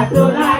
I don't know.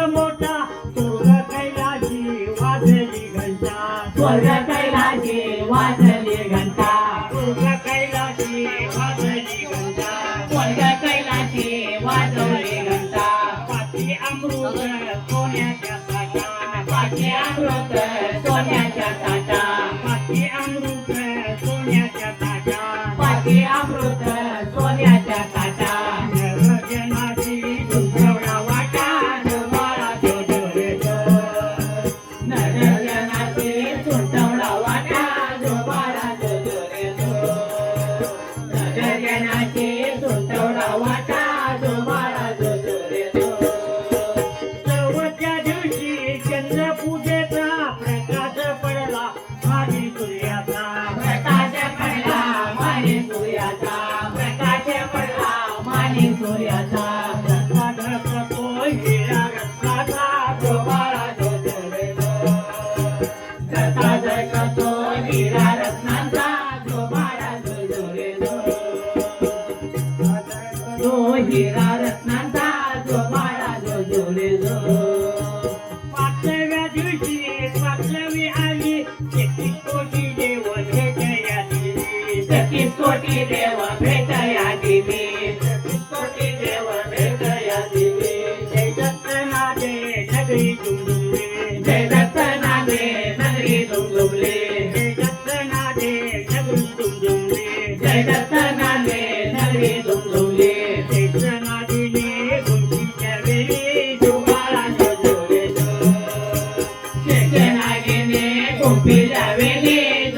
Paquia, Rota. forget 爱你。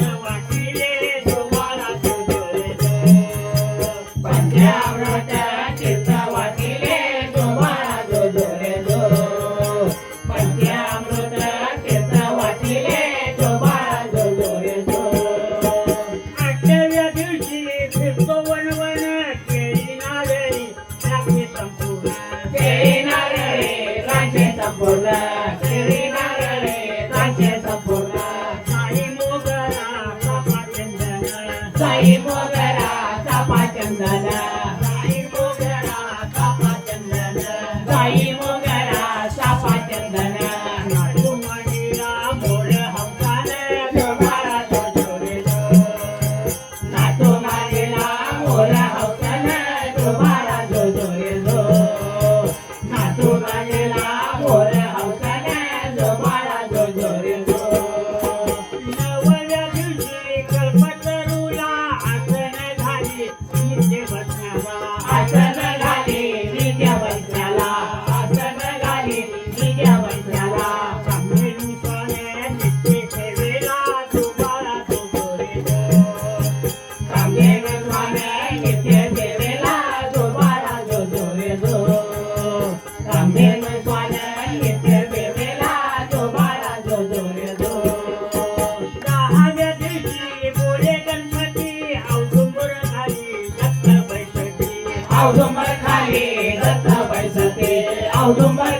Yeah. Sai मोगरा सापा चंदन. साई मोगरा सापा चंदन. साई मोगरा सापा चंदन. नाटुमणीला मोर हंसान व्यवहारा तो जोडलं नाटुमणीला मोरा I औदुंबर खाली दत्ता बैसते औदुंबर